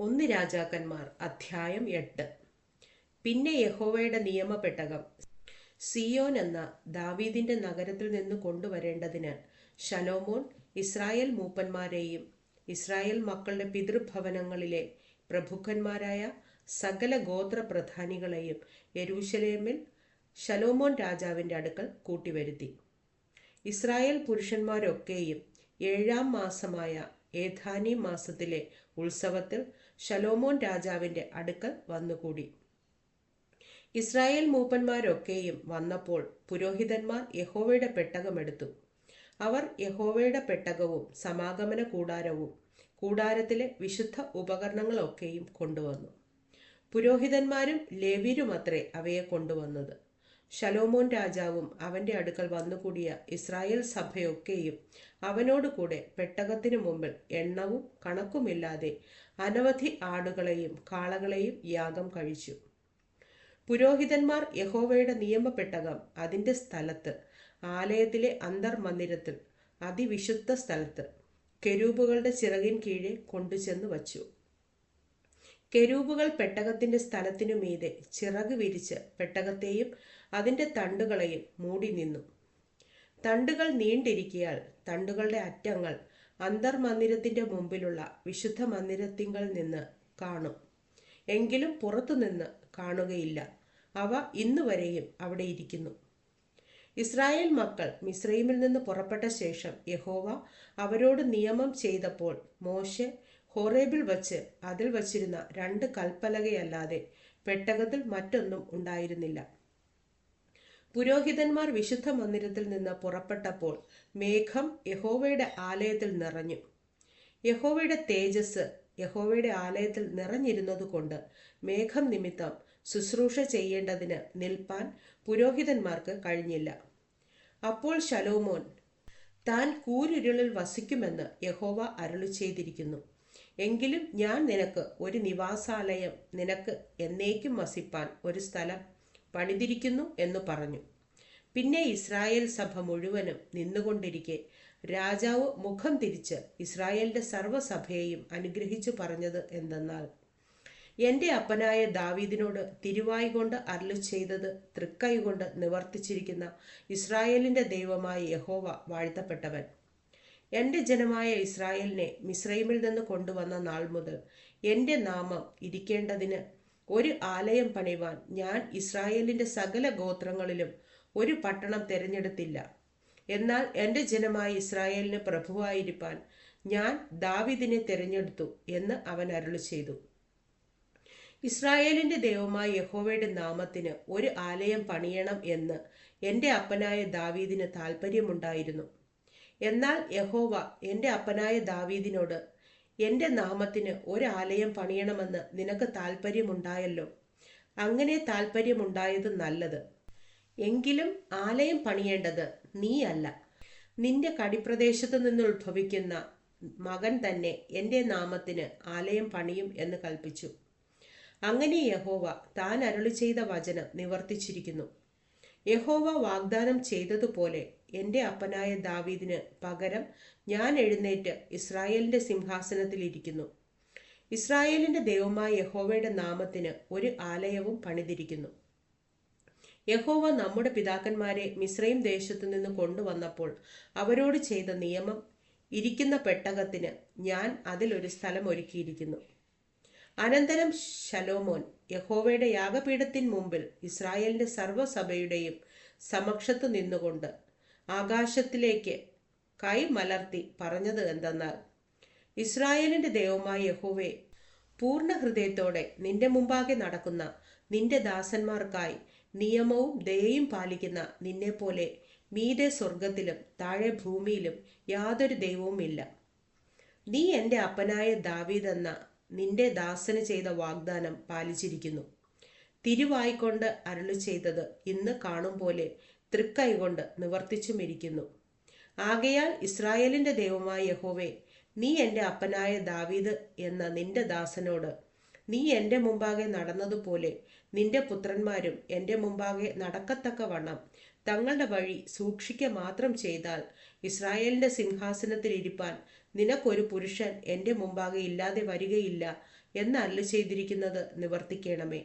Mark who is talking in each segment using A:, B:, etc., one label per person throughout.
A: ഒന്ന് രാജാക്കന്മാർ അധ്യായം എട്ട്. പിന്നെ യഹോവയുടെ നിയമപെട്ടകം. സിയോൻ എന്ന ദാവീദിന്റെ നഗരത്തിൽ നിന്ന് കൊണ്ടുവരേണ്ടതിന് ശലോമോൻ ഇസ്രായേൽ മൂപ്പന്മാരെയും ഇസ്രായേൽ മക്കളുടെ പിതൃഭവനങ്ങളിലെ പ്രഭുക്കന്മാരായ സകല ഗോത്ര പ്രധാനികളെയും യരൂശലേമിൽ ശലോമോൻ രാജാവിന്റെ അടുക്കൽ കൂട്ടിവരുത്തി. ഇസ്രായേൽ പുരുഷന്മാരൊക്കെയും ഏഴാം മാസമായ ഏതാനി മാസത്തിലെ ഉത്സവത്തിൽ ശലോമോൻ രാജാവിന്റെ അടുക്കൽ വന്നുകൂടി. ഇസ്രായേൽ മൂപ്പന്മാരൊക്കെയും വന്നപ്പോൾ പുരോഹിതന്മാർ യഹോവയുടെ പെട്ടകമെടുത്തു അവർ യഹോവയുടെ പെട്ടകവും സമാഗമന കൂടാരവും കൂടാരത്തിലെ വിശുദ്ധ ഉപകരണങ്ങളൊക്കെയും കൊണ്ടുവന്നു. പുരോഹിതന്മാരും ലേവ്യരുമത്രേ അവയെ കൊണ്ടുവന്നത്. ശലോമോൻ രാജാവും അവന്റെ അടുക്കൽ വന്നുകൂടിയ ഇസ്രായേൽ സഭയൊക്കെയും അവനോടുകൂടെ പെട്ടകത്തിനു മുമ്പിൽ എണ്ണവും കണക്കുമില്ലാതെ അനവധി ആടുകളെയും കാളകളെയും യാഗം കഴിച്ചു. പുരോഹിതന്മാർ യഹോവയുടെ നിയമപ്പെട്ടകം അതിന്റെ സ്ഥലത്ത് ആലയത്തിലെ അന്തർമന്ദിരത്തിൽ അതിവിശുദ്ധ സ്ഥലത്ത് കെരൂബുകളുടെ ചിറകിൻ കീഴെ കൊണ്ടുചെന്ന് വച്ചു. കെരൂബുകൾ പെട്ടകത്തിന്റെ സ്ഥലത്തിനു മീതെ ചിറക് വിരിച്ച് പെട്ടകത്തെയും അതിന്റെ തണ്ടുകളെയും മൂടി നിന്നു. തണ്ടുകൾ നീണ്ടിരിക്കിയാൽ തണ്ടുകളുടെ അറ്റങ്ങൾ അന്തർമന്ദിരത്തിന്റെ മുമ്പിലുള്ള വിശുദ്ധ മന്ദിരത്തിങ്കൾ നിന്ന് കാണും. എങ്കിലും പുറത്തുനിന്ന് കാണുകയില്ല. അവ ഇന്നുവരെയും അവിടെ ഇരിക്കുന്നു. ഇസ്രായേൽ മക്കൾ മിസ്രൈമിൽ നിന്ന് പുറപ്പെട്ട ശേഷം യഹോവ അവരോട് നിയമം ചെയ്തപ്പോൾ മോശെ ഹോറേബിൽ വച്ച് അതിൽ വച്ചിരുന്ന രണ്ട് കൽപ്പലകയല്ലാതെ പെട്ടകത്തിൽ മറ്റൊന്നും ഉണ്ടായിരുന്നില്ല. പുരോഹിതന്മാർ വിശുദ്ധ മന്ദിരത്തിൽ നിന്ന് പുറപ്പെട്ടപ്പോൾ മേഘം യഹോവയുടെ ആലയത്തിൽ നിറഞ്ഞു. യഹോവയുടെ തേജസ് യഹോവയുടെ ആലയത്തിൽ നിറഞ്ഞിരുന്നതുകൊണ്ട് മേഘം നിമിത്തം ശുശ്രൂഷ ചെയ്യേണ്ടതിന് നിൽപ്പാൻ പുരോഹിതന്മാർക്ക് കഴിഞ്ഞില്ല. അപ്പോൾ ശലോമോൻ താൻ കൂരിരുളിൽ വസിക്കുമെന്ന് യഹോവ അരുളി ചെയ്തിരിക്കുന്നു. എങ്കിലും ഞാൻ നിനക്ക് ഒരു നിവാസാലയം നിനക്ക് എന്നേക്കും വസിപ്പാൻ ഒരു സ്ഥലം പണിതിരിക്കുന്നു എന്ന് പറഞ്ഞു. പിന്നെ ഇസ്രായേൽ സഭ മുഴുവനും നിന്നുകൊണ്ടിരിക്കെ രാജാവ് മുഖം തിരിച്ച് ഇസ്രായേലിന്റെ സർവസഭയെയും അനുഗ്രഹിച്ചു പറഞ്ഞത് എന്തെന്നാൽ എന്റെ അപ്പനായ ദാവീദിനോട് തിരുവായി കൊണ്ട് അരളി ചെയ്തത് തൃക്കൈ കൊണ്ട് നിവർത്തിച്ചിരിക്കുന്ന ഇസ്രായേലിന്റെ ദൈവമായ യഹോവ വാഴ്ത്തപ്പെട്ടവൻ. എന്റെ ജനമായ ഇസ്രായേലിനെ മിസ്രൈമിൽ നിന്ന് കൊണ്ടുവന്ന നാൾ മുതൽ എന്റെ നാമം ഇരിക്കേണ്ടതിന് ഒരു ആലയം പണിവാൻ ഞാൻ ഇസ്രായേലിന്റെ സകല ഗോത്രങ്ങളിലും ഒരു പട്ടണം തിരഞ്ഞെടുത്തില്ല. എന്നാൽ എന്റെ ജനമായ ഇസ്രായേലിന് പ്രഭുവായിരിക്കാൻ ഞാൻ ദാവിദിനെ തിരഞ്ഞെടുത്തു എന്ന് അവൻ അരുളി ചെയ്തു ഇസ്രായേലിന്റെ ദൈവമായ യഹോവയുടെ നാമത്തിന് ഒരു ആലയം പണിയണം എന്ന് എന്റെ അപ്പനായ ദാവീദിന് താല്പര്യമുണ്ടായിരുന്നു എന്നാൽ യഹോവ എന്റെ അപ്പനായ ദാവീദിനോട് എന്റെ നാമത്തിന് ഒരു ആലയം പണിയണമെന്ന് നിനക്ക് താല്പര്യമുണ്ടായല്ലോ അങ്ങനെ താല്പര്യമുണ്ടായത് നല്ലത്. എങ്കിലും ആലയം പണിയേണ്ടത് നീയല്ല നിന്റെ കടിപ്രദേശത്തു നിന്ന് ഉത്ഭവിക്കുന്ന മകൻ തന്നെ എന്റെ നാമത്തിന് ആലയം പണിയും എന്ന് കൽപ്പിച്ചു. അങ്ങനെ യഹോവ താൻ അരുളി ചെയ്ത വചനം നിവർത്തിച്ചിരിക്കുന്നു. യഹോവ വാഗ്ദാനം ചെയ്തതുപോലെ എന്റെ അപ്പനായ ദാവീദിന് പകരം ഞാൻ എഴുന്നേറ്റ് ഇസ്രായേലിന്റെ സിംഹാസനത്തിൽ ഇരിക്കുന്നു. ഇസ്രായേലിന്റെ ദൈവമായ യഹോവയുടെ നാമത്തിന് ഒരു ആലയവും പണിതിരിക്കുന്നു. യഹോവ നമ്മുടെ പിതാക്കന്മാരെ മിശ്രൈം ദേശത്തു നിന്ന് കൊണ്ടുവന്നപ്പോൾ അവരോട് ചെയ്ത നിയമം ഇരിക്കുന്ന പെട്ടകത്തിന് ഞാൻ അതിലൊരു സ്ഥലം ഒരുക്കിയിരിക്കുന്നു. അനന്തരം ശലോമോൻ യഹോവയുടെ യാഗപീഠത്തിന് മുമ്പിൽ ഇസ്രായേലിന്റെ സർവസഭയുടെയും സമക്ഷത്ത് നിന്നുകൊണ്ട് ആകാശത്തിലേക്ക് കൈ മലർത്തി പറഞ്ഞത് എന്തെന്നാൽ ഇസ്രായേലിന്റെ ദൈവമായ യഹോവേ പൂർണ ഹൃദയത്തോടെ നിന്റെ മുമ്പാകെ നടക്കുന്ന നിന്റെ ദാസന്മാർക്കായി നിയമവും ദയയും പാലിക്കുന്ന നിന്നെപ്പോലെ മീതെ സ്വർഗത്തിലും താഴെ ഭൂമിയിലും യാതൊരു ദൈവവുമില്ല നീ എന്റെ അപ്പനായ ദാവീദ് എന്ന നിന്റെ ദാസന് ചെയ്ത വാഗ്ദാനം പാലിച്ചിരിക്കുന്നു. തിരുവായിക്കൊണ്ട് അരുളി ചെയ്തത് ഇന്ന് കാണും പോലെ തൃക്കൈകൊണ്ട് നിവർത്തിച്ചുമിരിക്കുന്നു ആകയാൽ ഇസ്രായേലിന്റെ ദൈവമായ യഹോവേ നീ എന്റെ അപ്പനായ ദാവീദ് എന്ന നിന്റെ ദാസനോട് നീ എന്റെ മുമ്പാകെ നടന്നതുപോലെ നിന്റെ പുത്രന്മാരും എന്റെ മുമ്പാകെ നടക്കത്തക്കവണ്ണം തങ്ങളുടെ വഴി സൂക്ഷിക്ക മാത്രം ചെയ്താൽ ഇസ്രായേലിന്റെ സിംഹാസനത്തിൽ ഇരിപ്പാൻ നിനക്കൊരു പുരുഷൻ എന്റെ മുമ്പാകെ ഇല്ലാതെ വരികയില്ല എന്ന് ചെയ്തിരിക്കുന്നത് നിവർത്തിക്കണമേ.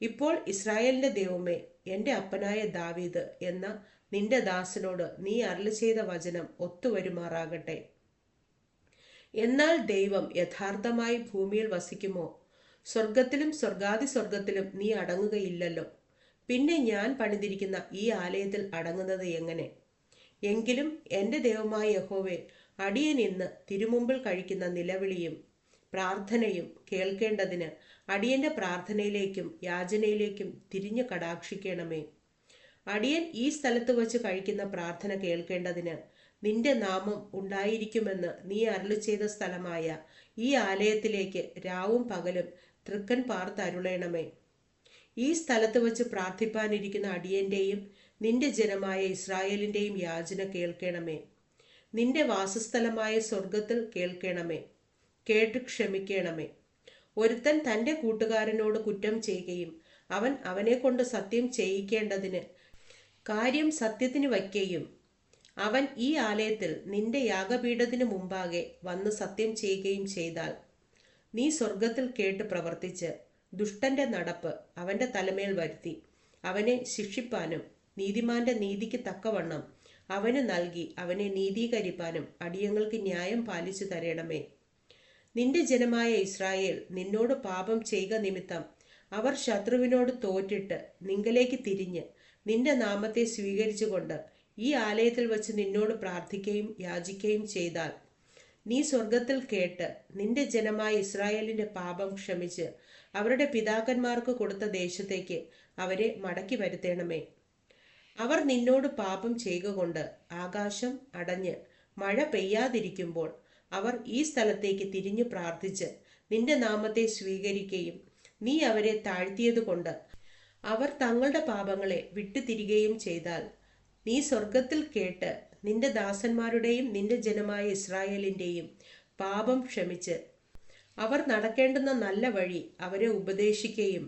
A: ഇപ്പോൾ ഇസ്രായേലിന്റെ ദൈവമേ എന്റെ അപ്പനായ ദാവീദ് എന്ന നിന്റെ ദാസനോട് നീ അരളി ചെയ്ത വചനം ഒത്തുവരുമാറാകട്ടെ. എന്നാൽ ദൈവം യഥാർത്ഥമായി ഭൂമിയിൽ വസിക്കുമോ? സ്വർഗത്തിലും സ്വർഗാതി സ്വർഗത്തിലും നീ അടങ്ങുകയില്ലല്ലോ. പിന്നെ ഞാൻ പണിതിരിക്കുന്ന ഈ ആലയത്തിൽ അടങ്ങുന്നത് എങ്ങനെ? എങ്കിലും എന്റെ ദൈവമായ യഹോവെ അടിയൻ ഇന്ന് തിരുമുമ്പിൽ കഴിക്കുന്ന നിലവിളിയും പ്രാർത്ഥനയും കേൾക്കേണ്ടതിന് അടിയന്റെ പ്രാർത്ഥനയിലേക്കും യാചനയിലേക്കും തിരിഞ്ഞു കടാക്ഷിക്കണമേ. അടിയൻ ഈ സ്ഥലത്ത് വച്ച് കഴിക്കുന്ന പ്രാർത്ഥന കേൾക്കേണ്ടതിന് നിന്റെ നാമം ഉണ്ടായിരിക്കുമെന്ന് നീ അരുളി ചെയ്ത സ്ഥലമായ ഈ ആലയത്തിലേക്ക് രാവും പകലും തൃക്കൻ പാർത്തരുളേണമേ ഈ സ്ഥലത്ത് വച്ച് പ്രാർത്ഥിപ്പാനിരിക്കുന്ന അടിയന്റെയും നിന്റെ ജനമായ ഇസ്രായേലിന്റെയും യാചന കേൾക്കണമേ. നിന്റെ വാസസ്ഥലമായ സ്വർഗത്തിൽ കേൾക്കണമേ. കേട്ട് ക്ഷമിക്കണമേ. ഒരുത്തൻ തന്റെ കൂട്ടുകാരനോട് കുറ്റം ചെയ്യുകയും അവൻ അവനെ കൊണ്ട് സത്യം ചെയ്യിക്കേണ്ടതിന് കാര്യം സത്യത്തിന് വയ്ക്കുകയും അവൻ ഈ ആലയത്തിൽ നിന്റെ യാഗപീഠത്തിന് മുമ്പാകെ വന്ന് സത്യം ചെയ്യുകയും ചെയ്താൽ നീ സ്വർഗത്തിൽ കേട്ട് പ്രവർത്തിച്ച് ദുഷ്ടന്റെ നടപ്പ് അവന്റെ തലമേൽ വരുത്തി. അവനെ ശിക്ഷിപ്പാനും നീതിമാന്റെ നീതിക്ക് തക്കവണ്ണം അവന് നൽകി അവനെ നീതീകരിപ്പാനും അടിയങ്ങൾക്ക് ന്യായം പാലിച്ചു തരണമേ. നിന്റെ ജനമായ ഇസ്രായേൽ നിന്നോട് പാപം ചെയ്യുക നിമിത്തം അവർ ശത്രുവിനോട് തോറ്റിട്ട് നിങ്കലേക്ക് തിരിഞ്ഞ് നിന്റെ നാമത്തെ സ്വീകരിച്ചുകൊണ്ട് ഈ ആലയത്തിൽ വച്ച് നിന്നോട് പ്രാർത്ഥിക്കുകയും യാചിക്കുകയും ചെയ്താൽ നീ സ്വർഗത്തിൽ കേട്ട് നിന്റെ ജനമായ ഇസ്രായേലിന്റെ പാപം ക്ഷമിച്ച് അവരുടെ പിതാക്കന്മാർക്ക് കൊടുത്ത ദേശത്തേക്ക് അവരെ മടക്കി വരുത്തണമേ. അവർ നിന്നോട് പാപം ചെയ്യുക കൊണ്ട് ആകാശം അടഞ്ഞ് മഴ പെയ്യാതിരിക്കുമ്പോൾ അവർ ഈ സ്ഥലത്തേക്ക് തിരിഞ്ഞു പ്രാർത്ഥിച്ച് നിന്റെ നാമത്തെ സ്വീകരിക്കുകയും നീ അവരെ താഴ്ത്തിയതുകൊണ്ട് അവർ തങ്ങളുടെ പാപങ്ങളെ വിട്ടുതിരികയും ചെയ്താൽ നീ സ്വർഗത്തിൽ കേട്ട് നിന്റെ ദാസന്മാരുടെയും നിന്റെ ജനമായ ഇസ്രായേലിന്റെയും പാപം ക്ഷമിച്ച് അവർ നടക്കേണ്ടുന്ന നല്ല വഴി അവരെ ഉപദേശിക്കുകയും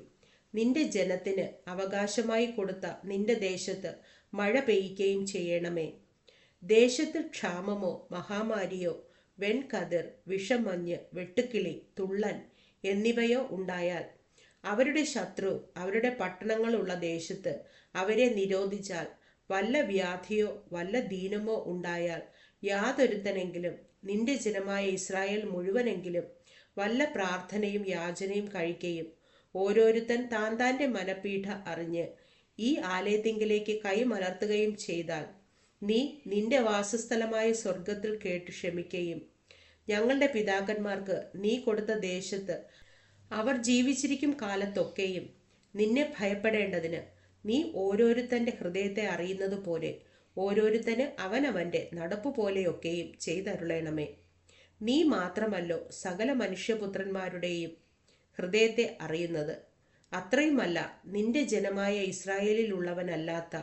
A: നിന്റെ ജനത്തിന് അവകാശമായി കൊടുത്ത നിന്റെ ദേശത്ത് മഴ പെയ്യുകയും ചെയ്യണമേ. ദേശത്ത് ക്ഷാമമോ മഹാമാരിയോ വെൺകതിർ വിഷമഞ്ഞ് വെട്ടുക്കിളി തുള്ളൻ എന്നിവയോ ഉണ്ടായാൽ അവരുടെ ശത്രു അവരുടെ പട്ടണങ്ങളുള്ള ദേശത്ത് അവരെ നിരോധിച്ചാൽ വല്ല വ്യാധിയോ വല്ല ദീനമോ ഉണ്ടായാൽ യാതൊരുത്തനെങ്കിലും നിന്റെ ജനമായ ഇസ്രായേൽ മുഴുവനെങ്കിലും വല്ല പ്രാർത്ഥനയും യാചനയും കഴിക്കുകയും ഓരോരുത്തൻ താൻ താന്റെ മനപീഠ അറിഞ്ഞ് ഈ ആലയത്തിങ്കിലേക്ക് കൈമലർത്തുകയും ചെയ്താൽ നീ നിന്റെ വാസസ്ഥലമായ സ്വർഗത്തിൽ കേട്ട് ക്ഷമിക്കുകയും ഞങ്ങളുടെ പിതാക്കന്മാർക്ക് നീ കൊടുത്ത ദേശത്ത് അവർ ജീവിച്ചിരിക്കും കാലത്തൊക്കെയും നിന്നെ ഭയപ്പെടേണ്ടതിന് നീ ഓരോരുത്തന്റെ ഹൃദയത്തെ അറിയുന്നത് പോലെ ഓരോരുത്തന് അവനവന്റെ നടപ്പ് പോലെയൊക്കെയും ചെയ്തരുളേണമേ. നീ മാത്രമല്ലോ സകല മനുഷ്യപുത്രന്മാരുടെയും ഹൃദയത്തെ അറിയുന്നത്. അത്രയുമല്ല നിന്റെ ജനമായ ഇസ്രായേലിലുള്ളവനല്ലാത്ത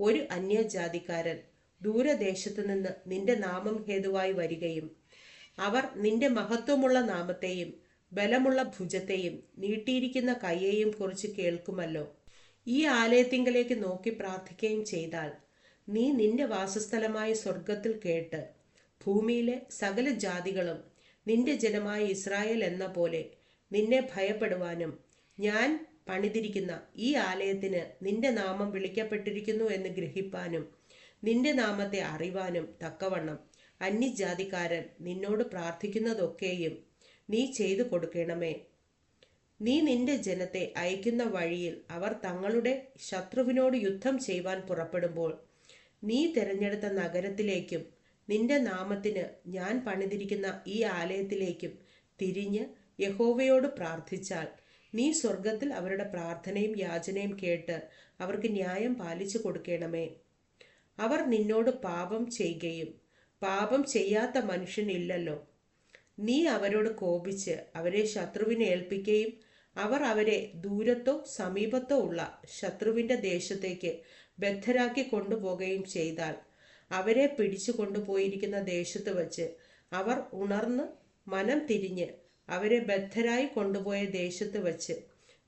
A: ഒരു അന്യജാതിക്കാരൻ ദൂരദേശത്തു നിന്ന് നിന്റെ നാമം ഹേതുവായി വരികയും അവർ നിന്റെ മഹത്വമുള്ള നാമത്തെയും ബലമുള്ള ഭുജത്തെയും നീട്ടിയിരിക്കുന്ന കയ്യെയും കുറിച്ച് കേൾക്കുമല്ലോ. ഈ ആലയത്തിങ്കലേക്ക് നോക്കി പ്രാർത്ഥിക്കുകയും ചെയ്താൽ നീ നിന്റെ വാസസ്ഥലമായ സ്വർഗത്തിൽ കേട്ട് ഭൂമിയിലെ സകല ജാതികളും നിന്റെ ജനമായ ഇസ്രായേൽ എന്ന പോലെ നിന്നെ ഭയപ്പെടുവാനും ഞാൻ പണിതിരിക്കുന്ന ഈ ആലയത്തിന് നിന്റെ നാമം വിളിക്കപ്പെട്ടിരിക്കുന്നു എന്ന് ഗ്രഹിപ്പാനും നിന്റെ നാമത്തെ അറിവാനും തക്കവണ്ണം അന്യജാതിക്കാരൻ നിന്നോട് പ്രാർത്ഥിക്കുന്നതൊക്കെയും നീ ചെയ്തു കൊടുക്കണമേ. നീ നിന്റെ ജനത്തെ അയക്കുന്ന വഴിയിൽ അവർ തങ്ങളുടെ ശത്രുവിനോട് യുദ്ധം ചെയ്യുവാൻ പുറപ്പെടുമ്പോൾ നീ തിരഞ്ഞെടുത്ത നഗരത്തിലേക്കും നിന്റെ നാമത്തിന് ഞാൻ പണിതിരിക്കുന്ന ഈ ആലയത്തിലേക്കും തിരിഞ്ഞ് യഹോവയോട് പ്രാർത്ഥിച്ചാൽ നീ സ്വർഗത്തിൽ അവരുടെ പ്രാർത്ഥനയും യാചനയും കേട്ട് അവർക്ക് ന്യായം പാലിച്ചു കൊടുക്കണമേ. അവർ നിന്നോട് പാപം ചെയ്യുകയും പാപം ചെയ്യാത്ത മനുഷ്യനില്ലല്ലോ. നീ അവരോട് കോപിച്ച് അവരെ ശത്രുവിനെ ഏൽപ്പിക്കുകയും അവർ അവരെ ദൂരത്തോ സമീപത്തോ ഉള്ള ശത്രുവിന്റെ ദേശത്തേക്ക് ബദ്ധരാക്കി കൊണ്ടുപോകുകയും ചെയ്താൽ അവരെ പിടിച്ചു കൊണ്ടുപോയിരിക്കുന്ന ദേശത്ത് വച്ച് അവർ ഉണർന്ന് മനം തിരിഞ്ഞ് അവരെ ബദ്ധരായി കൊണ്ടുപോയ ദേശത്ത് വച്ച്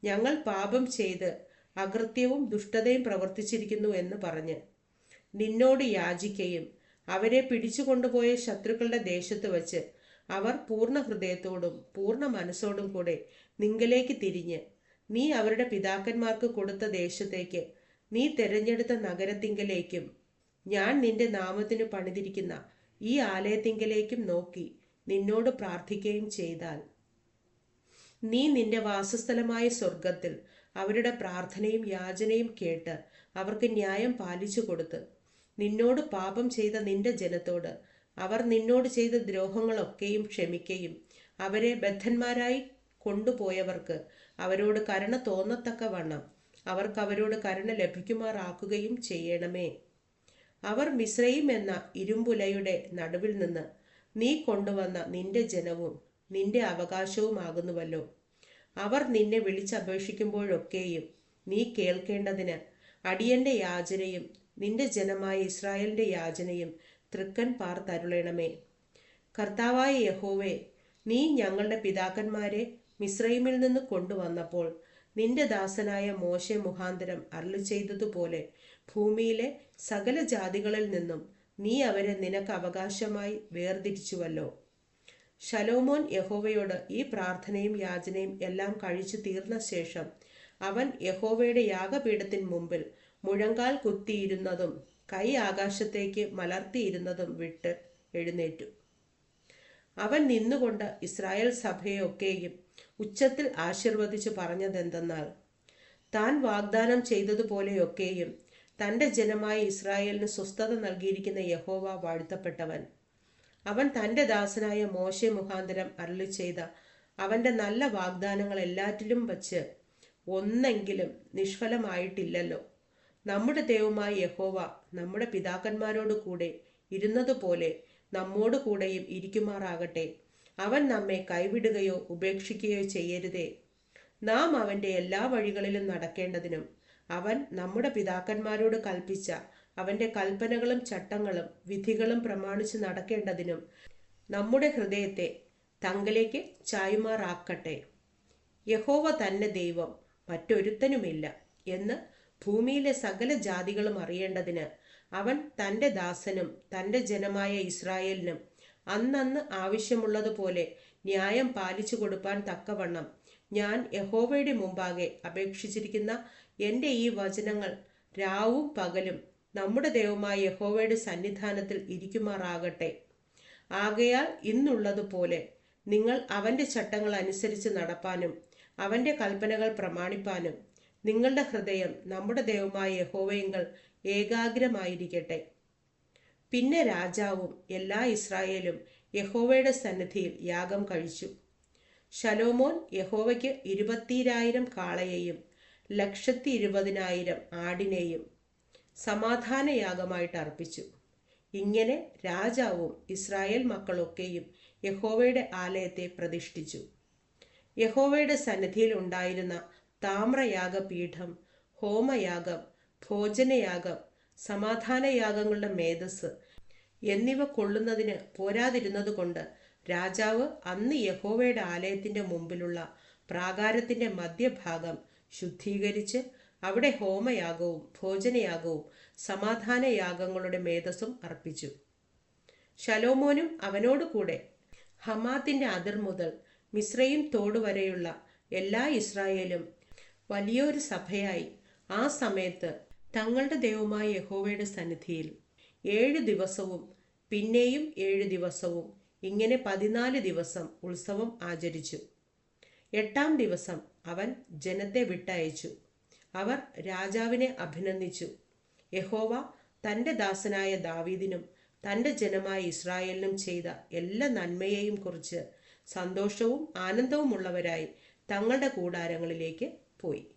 A: ഞങ്ങൾ പാപം ചെയ്ത് അകൃത്യവും ദുഷ്ടതയും പ്രവർത്തിച്ചിരിക്കുന്നു എന്ന് പറഞ്ഞ് നിന്നോട് യാചിക്കുകയും അവരെ പിടിച്ചു കൊണ്ടുപോയ ശത്രുക്കളുടെ ദേശത്ത് വച്ച് അവർ പൂർണ ഹൃദയത്തോടും പൂർണ മനസ്സോടും കൂടെ നിങ്കലേക്ക് തിരിഞ്ഞ് നീ അവരുടെ പിതാക്കന്മാർക്ക് കൊടുത്ത ദേശത്തേക്ക് നീ തെരഞ്ഞെടുത്ത നഗരത്തിങ്കലേക്കും ഞാൻ നിന്റെ നാമത്തിന് പണിതിരിക്കുന്ന ഈ ആലയത്തിങ്കലേക്കും നോക്കി നിന്നോട് പ്രാർത്ഥിക്കുകയും ചെയ്താൽ. നീ നിന്റെ വാസസ്ഥലമായ സ്വർഗത്തിൽ അവരുടെ പ്രാർത്ഥനയും യാചനയും കേട്ട് അവർക്ക് ന്യായം പാലിച്ചു കൊടുത്ത് നിന്നോട് പാപം ചെയ്ത നിന്റെ ജനത്തോട്. അവർ നിന്നോട് ചെയ്ത ദ്രോഹങ്ങളൊക്കെയും ക്ഷമിക്കുകയും അവരെ ബദ്ധന്മാരായി കൊണ്ടുപോയവർക്ക് അവരോട് കരുണ തോന്നത്തക്കവണ്ണം അവർക്ക് അവരോട് കരുണ ലഭിക്കുമാറാക്കുകയും ചെയ്യണമേ. അവർ മിശ്രയും എന്ന ഇരുമ്പുലയുടെ നടുവിൽ നിന്ന് നീ കൊണ്ടുവന്ന നിന്റെ ജനവും നിന്റെ അവകാശവുമാകുന്നുവല്ലോ. അവർ നിന്നെ വിളിച്ചപേക്ഷിക്കുമ്പോഴൊക്കെയും നീ കേൾക്കേണ്ടതിന് അടിയന്റെ യാചനയും നിന്റെ ജനമായ ഇസ്രായേലിന്റെ യാചനയും തൃക്കൻ പാർ തരുളണമേ. കർത്താവായ യഹോവേ നീ ഞങ്ങളുടെ പിതാക്കന്മാരെ മിശ്രൈമിൽ നിന്ന് കൊണ്ടുവന്നപ്പോൾ നിന്റെ ദാസനായ മോശെ മുഖാന്തരം അരുളി ചെയ്തതുപോലെ ഭൂമിയിലെ സകല ജാതികളിൽ നിന്നും നീ അവരെ നിനക്ക് അവകാശമായി വേർതിരിച്ചുവല്ലോ. ശലോമോൻ യഹോവയോട് ഈ പ്രാർത്ഥനയും യാചനയും എല്ലാം കഴിച്ചു തീർന്ന ശേഷം അവൻ യഹോവയുടെ യാഗപീഠത്തിന് മുമ്പിൽ മുഴങ്കാൽ കുത്തിയിരുന്നതും കൈ ആകാശത്തേക്ക് മലർത്തിയിരുന്നതും വിട്ട് എഴുന്നേറ്റു. അവൻ നിന്നുകൊണ്ട് ഇസ്രായേൽ സഭയൊക്കെയും ഉച്ചത്തിൽ ആശീർവദിച്ചു പറഞ്ഞതെന്തെന്നാൽ താൻ വാഗ്ദാനം ചെയ്തതുപോലെയൊക്കെയും തന്റെ ജനമായ ഇസ്രായേലിന് സ്വസ്ഥത നൽകിയിരിക്കുന്ന യഹോവ വാഴ്ത്തപ്പെട്ടവൻ. അവൻ തന്റെ ദാസനായ മോശെ മുഖാന്തരം അരളി ചെയ്ത അവന്റെ നല്ല വാഗ്ദാനങ്ങൾ എല്ലാറ്റിലും വച്ച് ഒന്നെങ്കിലും നിഷ്ഫലമായിട്ടില്ലല്ലോ. നമ്മുടെ ദൈവമായ യഹോവ നമ്മുടെ പിതാക്കന്മാരോട് കൂടെ ഇരുന്നതുപോലെ നമ്മോട് കൂടെയും ഇരിക്കുമാറാകട്ടെ. അവൻ നമ്മെ കൈവിടുകയോ ഉപേക്ഷിക്കുകയോ ചെയ്യരുതേ. നാം അവന്റെ എല്ലാ വഴികളിലും നടക്കേണ്ടതിനും അവൻ നമ്മുടെ പിതാക്കന്മാരോട് കൽപ്പിച്ച അവന്റെ കൽപ്പനകളും ചട്ടങ്ങളും വിധികളും പ്രമാണിച്ച് നടക്കേണ്ടതിനും നമ്മുടെ ഹൃദയത്തെ തങ്കലേക്ക് ചായുമാറാക്കട്ടെ. യഹോവ തന്നെ ദൈവം മറ്റൊരുത്തനുമില്ല എന്ന് ഭൂമിയിലെ സകല ജാതികളും അറിയേണ്ടതിന് അവൻ തന്റെ ദാസനും തന്റെ ജനമായ ഇസ്രായേലിനും അന്നന്ന് ആവശ്യമുള്ളതുപോലെ ന്യായം പാലിച്ചു കൊടുപ്പാൻ തക്കവണ്ണം ഞാൻ യഹോവയുടെ മുമ്പാകെ അപേക്ഷിച്ചിരിക്കുന്ന എന്റെ ഈ വചനങ്ങൾ രാവും പകലും നമ്മുടെ ദൈവമായ യഹോവയുടെ സന്നിധാനത്തിൽ ഇരിക്കുമാറാകട്ടെ. ആകയാൽ ഇന്നുള്ളതുപോലെ നിങ്ങൾ അവന്റെ ചട്ടങ്ങൾ അനുസരിച്ച് നടപ്പാനും അവന്റെ കൽപ്പനകൾ പ്രമാണിപ്പാനും നിങ്ങളുടെ ഹൃദയം നമ്മുടെ ദൈവമായ യഹോവയങ്ങൾ ഏകാഗ്രമായിരിക്കട്ടെ. പിന്നെ രാജാവും എല്ലാ ഇസ്രായേലും യഹോവയുടെ സന്നിധിയിൽ യാഗം കഴിച്ചു. ശലോമോൻ യഹോവയ്ക്ക് ഇരുപത്തിരായിരം കാളയെയും ലക്ഷത്തി ഇരുപതിനായിരം ആടിനെയും സമാധാന യാഗമായിട്ട് അർപ്പിച്ചു. ഇങ്ങനെ രാജാവും ഇസ്രായേൽ മക്കളൊക്കെയും യഹോവയുടെ ആലയത്തെ പ്രതിഷ്ഠിച്ചു. യഹോവയുടെ സന്നിധിയിൽ ഉണ്ടായിരുന്ന താമ്രയാഗപീഠം ഹോമയാഗം ഭോജനയാഗം സമാധാനയാഗങ്ങളുടെ മേധസ് എന്നിവ കൊള്ളുന്നതിന് പോരാതിരുന്നതുകൊണ്ട് രാജാവ് അന്ന് യഹോവയുടെ ആലയത്തിന്റെ മുമ്പിലുള്ള പ്രാകാരത്തിന്റെ മധ്യഭാഗം ശുദ്ധീകരിച്ച് അവിടെ ഹോമയാഗവും ഭോജനയാഗവും സമാധാനയാഗങ്ങളുടെ മേധസ്സും അർപ്പിച്ചു. ശലോമോനും അവനോട് കൂടെ ഹമാത്തിന്റെ അതിർ മുതൽ മിശ്രയും തോടുവരെയുള്ള എല്ലാ ഇസ്രായേലും വലിയൊരു സഭയായി. ആ സമയത്ത് തങ്ങളുടെ ദൈവമായ യഹോവയുടെ സന്നിധിയിൽ ഏഴ് ദിവസവും പിന്നെയും ഏഴ് ദിവസവും ഇങ്ങനെ പതിനാല് ദിവസം ഉത്സവം ആചരിച്ചു. എട്ടാം ദിവസം അവൻ ജനത്തെ വിട്ടയച്ചു. അവർ രാജാവിനെ അഭിനന്ദിച്ചു. യഹോവ തന്റെ ദാസനായ ദാവീദിനും തന്റെ ജനമായ ഇസ്രായേലിനും ചെയ്ത എല്ലാ നന്മയെയും കുറിച്ച് സന്തോഷവും ആനന്ദവും ഉള്ളവരായി തങ്ങളുടെ കൂടാരങ്ങളിലേക്ക് Fui.